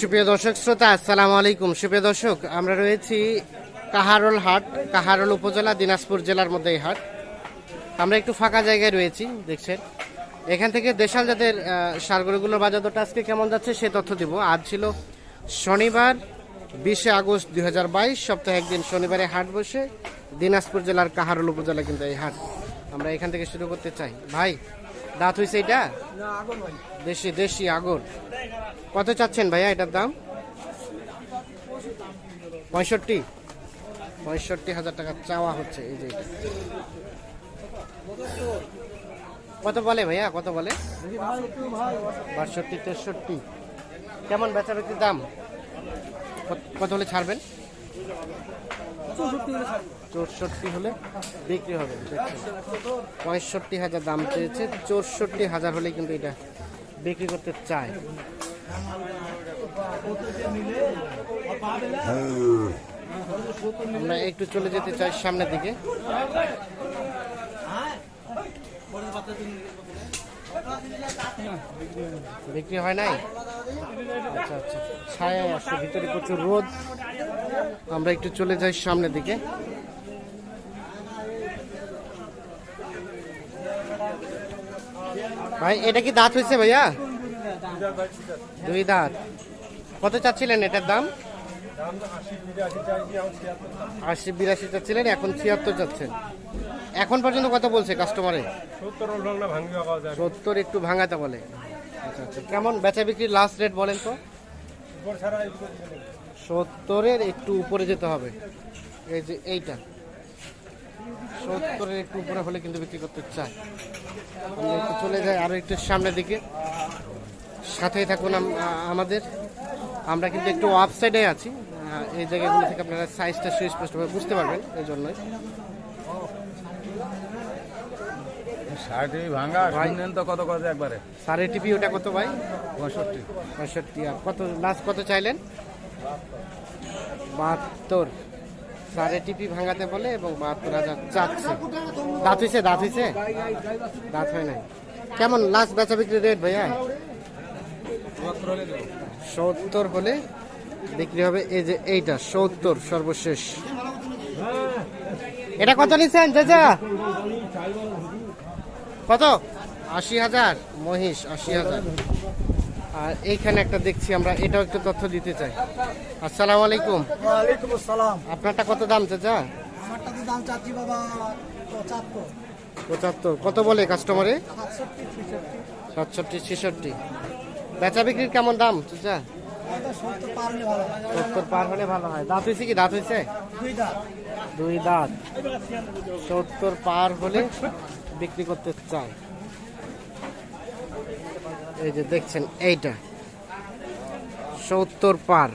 সুপ্রিয় দর্শক, শ্রোতা, আসসালামু আলাইকুম। সুপ্রিয় দর্শক, আমরা রয়েছি কাহারোল হাট, কাহারোল উপজেলা, দিনাজপুর জেলার মধ্যে এই হাট। আমরা একটু ফাঁকা জায়গায় রয়েছি, দেখছেন? এখান থেকে দেশাল জাতের সারগরুগুলোর বাজার দরটা আজকে কেমন যাচ্ছে সে তথ্য দিব। আজ ছিল শনিবার, বিশে আগস্ট দুই হাজার বাইশ, সপ্তাহে একদিন শনিবারে হাট বসে দিনাজপুর জেলার কাহারোল উপজেলা কিন্তু এই হাট। আমরা এখান থেকে শুরু করতে চাই। ভাই, দাঁত হয়েছে এটা? দেশি দেশি আগর কত চাচ্ছেন ভাইয়া এটার দাম? পঁয়ষট্টি। পঁয়ষট্টি হাজার টাকা চাওয়া হচ্ছে, এই যে। কত বলে ভাইয়া, কত বলে? বাষট্টি, তেষট্টি। কেমন বেচা বিক্রির দাম কত হলে ছাড়বেন? চৌষট্টি হলে বিক্রি হবে। পঁয়ষট্টি হাজার দাম চেয়েছে, চৌষট্টি হাজার হলে কিন্তু এটা বিক্রি করতে চায়। আমরা একটু চলে যেতে চাই সামনের দিকে। বিক্রি হয় নাই? আচ্ছা আচ্ছা। ছায়া আসছে, ভিতরে প্রচুর রোদ। আমরা একটু চলে যাই সামনের দিকে। ভাই, এটা কি দাঁত হয়েছে ভাইয়া? দুই দাঁত। কত চাচ্ছিলেন এটার দাম? আশি বিরাশি চাচ্ছিলেন, এখন ছিয়াত্তর চাচ্ছেন। এখন পর্যন্ত কত বলছে কাস্টমারে সত্তর একটু ভাঙাতে বলে। আচ্ছা আচ্ছা। কেমন বেচা বিক্রির লাস্ট রেট বলেন তো? সত্তরের একটু উপরে যেতে হবে। এই যে এইটা। সত্তরের একটু উপরে হলে কিন্তু বিক্রি করতে চাই আমরা একটু চলে যাই আরও একটু সামনের দিকে। সাথেই থাকুন আমাদের। আমরা কিন্তু একটু অফ সাইডে আছি এই জায়গাগুলো থেকে আপনারা সাইজটা সুস্পষ্টভাবে বুঝতে পারবেন এই জন্যই কত কত একবারে? সাড়ে টিপি ওটা কত ভাই? পঁয়ষট্টি। পঁয়ষট্টি আর কত লাস্ট কত চাইলেন? বাহাত্তর। সাড়ে টিপি ভাঙাতে বলে এবং বাহাত্তর হাজার চাচ্ছে। দাঁত হয়েছে দাঁত হয়েছে দাঁত হয় নাই। কেমন লাস্ট বেচা বিক্রি রেট ভাইয়া? সত্তর হলে বিক্রি হবে এই যে এইটা, সত্তর সর্বশেষ। এটা কত নিচ্ছেন চাচা কত? আশি হাজার, মহিষ, আশি হাজার। আর এইখানে একটা দেখছি আমরা এটাও একটু তথ্য দিতে চাই। আসসালামু আলাইকুম। ওয়ালাইকুম আসসালাম। আপনারটা কত দাম চাচা? আমারটা তো দাম চাচ্ছি বাবা পঁচাত্তর। পঁচাত্তর। কত বলে কাস্টমারে সাতষট্টি ছেষট্টি। সাতষট্টি ছেষট্টি। বেচা বিক্রির কেমন দাম চাচা? এটা সত্তর পারলে ভালো হয়। সত্তর পার হলে ভালো হয়। দাঁত হয়েছে কি? দাঁত হয়েছে? দুই দাঁত। সত্তর পার হলে বিক্রি করতে চাই। এই যে দেখছেন, এইটা। সত্তর পার।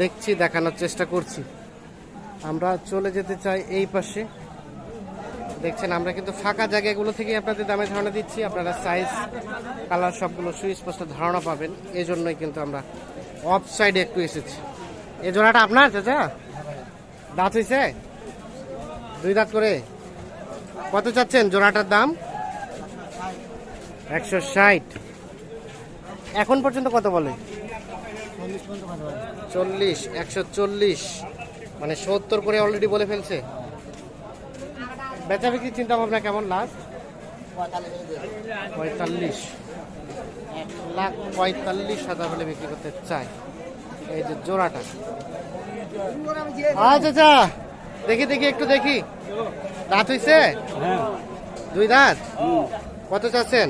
দেখছি, দেখানোর চেষ্টা করছি। আমরা চলে যেতে চাই এই পাশে। দেখছেন, আমরা কিন্তু ফাঁকা জায়গাগুলো থেকে আপনাদের দামে ধারণা দিচ্ছি। আপনারা সাইজ কালার সবগুলো সুস্পষ্ট ধারণা পাবেন। এই জন্যই কিন্তু আমরা অফ সাইডে একটু এসেছি। এই জোড়াটা আপনার, চাচা? দাঁত হয়েছে দুই দাঁত করে। কত চাচ্ছেন জোড়াটার দাম? একশো ষাট। এখন পর্যন্ত কত বলে? চল্লিশ একশো চল্লিশ। মানে সত্তর করে অলরেডি বলে ফেলছে। বেচা বিক্রির চিন্তা ভাবনা কেমন লাস্ট পঁয়তাল্লিশ। এক লাখ পঁয়তাল্লিশ হাজার হলে বিক্রি করতে চাই এই যে জোড়াটা। আচ্ছা আচ্ছা দেখি দেখি একটু দেখি। দাঁত হইছে? হ্যাঁ। দুই দাঁত? কত চাচ্ছেন?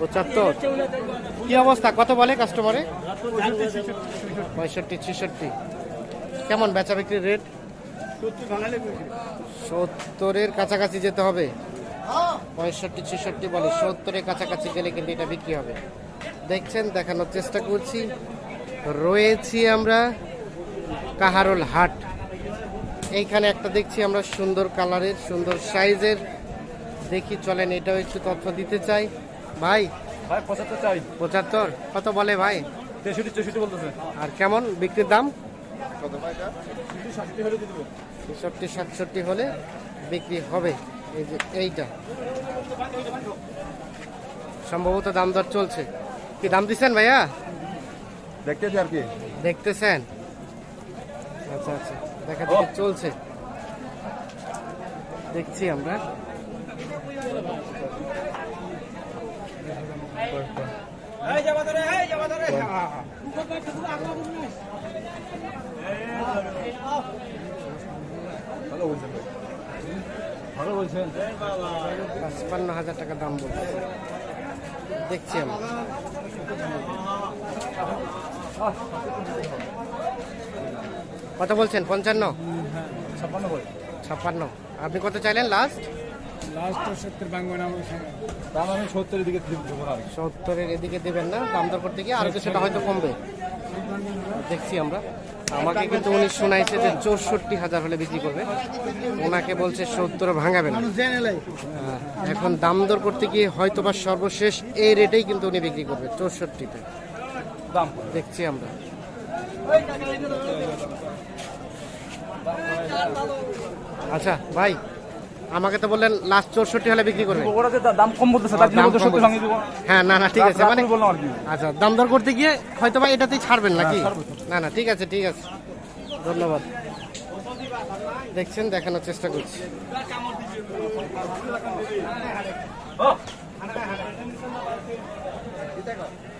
পঁচাত্তর। কি অবস্থা? কত বলে কাস্টমারে পঁয়ষট্টি, ছেষট্টি। কেমন বেচা বিক্রির রেট সত্তরের কাছাকাছি যেতে হবে। পঁয়ষট্টি, ছেষট্টি বলে সত্তরের কাছাকাছি গেলে কিন্তু এটা বিক্রি হবে। দেখছেন, দেখানোর চেষ্টা করছি। রয়েছি আমরা কাহারোল হাট। এইখানে একটা দেখছি আমরা সুন্দর কালারের সুন্দর সাইজের দেখি চলেন এটাও একটু তথ্য দিতে চাই। ভাই ভাই পঁচাত্তর চাই। পঁচাত্তর কত বলে ভাই? তেষট্টি চৌষট্টি বলতেছে। আর কেমন বিক্রির দাম? কত ভাই ষাটটি হলে দিয়ে দেবো। ছেষট্টি সাতষট্টি হলে বিক্রি হবে। এই যে এইটা। সম্ভবত দাম দর চলছে। কি দাম দিচ্ছেন ভাইয়া? দেখতেছি আর কি। দেখতেছেন? আচ্ছা আচ্ছা। দেখা দেখি চলছে। দেখছি আমরা। ভালো বলছেন ভালো বলছেন পাঁচপান্ন হাজার টাকা দাম বলছে। দেখছি আমরা কত বলছেন? পঞ্চান্ন? করে ছাপ্পান্ন আপনি কত চাইলেন লাস্ট দাম আমি সত্তরের দিকে দেবো আর সত্তরের এদিকে দেবেন না দাম দর করতে গিয়ে আরও কিছুটা হয়তো কমবে। দেখছি আমরা। আমাকে কিন্তু উনি শোনাইছে যে চৌষট্টি হাজার হলে বিক্রি করবে। ওনাকে বলছে সত্তর ভাঙাবে না। এখন দাম দর করতে গিয়ে হয়তো বা সর্বশেষ এই রেটেই কিন্তু উনি বিক্রি করবে চৌষট্টিতে। দাম। দেখছি আমরা। আচ্ছা ভাই আমাকে তো বললেন লাস্ট চৌষট্টি হলে বিক্রি করবে। ওরা যে দাম কম বলতেছে তার জন্য দাম বলতে কম সত্যি বলছে। দিব। হ্যাঁ না না ঠিক আছে মানে বললাম আর কি। আচ্ছা দাম দর করতে গিয়ে হয়তো বা এটাতেই ছাড়বেন নাকি? হ্যাঁ। না না ঠিক আছে ঠিক আছে। ধন্যবাদ। দেখছেন দেখানোর চেষ্টা করছি।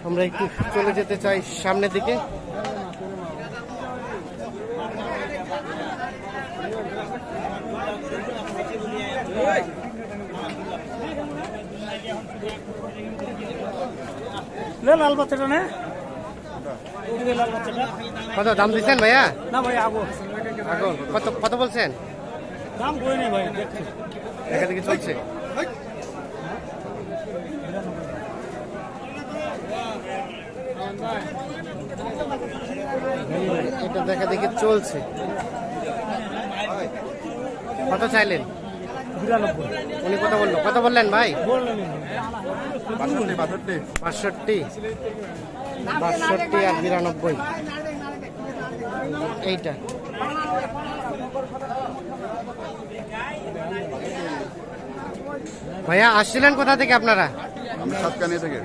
আমরা একটু চলে যেতে চাই সামনের দিকে। লাল বাচ্চাটা না। কত দাম দিচ্ছেন ভাইয়া? না ভাই আগো। কত কত বলছেন? দাম করে নেই ভাই দেখছি। দেখা দেখি চলছে? এটা দেখা দেখি চলছে। কত চাইলেন? বিরানব্বই। উনি কত বলল? কত বললেন ভাই? বাষট্টি। বাষট্টি। আর বিরানব্বই। এইটা। ভাইয়া আসছিলেন কোথা থেকে আপনারা? থেকে।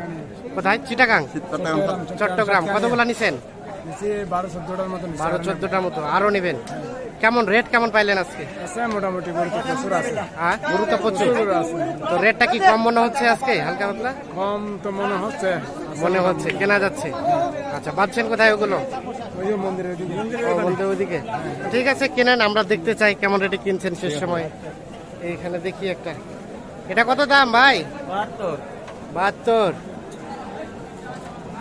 কোথায়? চিটাগাং। চট্টগ্রাম। চট্টগ্রাম কতগুলো নিছেন? বারো চোদ্দটার মতন বারো চোদ্দটার মতো আরও নেবেন। কেমন রেট কেমন পাইলেন আজকে? মোটামুটি তো প্রচুর আছে। হ্যাঁ গরু তো প্রচুর। তো রেটটা কি কম মনে হচ্ছে আজকে হালকা পাতলা? কম তো মনে হচ্ছে। মনে হচ্ছে কেনা যাচ্ছে। আচ্ছা বাঁধছেন কোথায় ওগুলো? ওই মন্দিরের ঠিক আছে কেনেন আমরা দেখতে চাই কেমন রেটে কিনছেন শেষ সময়। এইখানে দেখি একটা। এটা কত দাম ভাই? বাহাত্তর।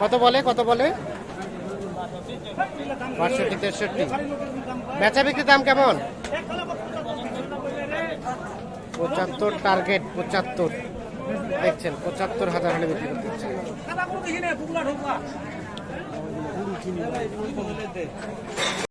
কত বলে কত বলে? বাষট্টি তেষট্টি। বেচা বিক্রির দাম কেমন? পঁচাত্তর টার্গেট পঁচাত্তর। দেখছেন, পঁচাত্তর হাজার হলে বিক্রি করতে।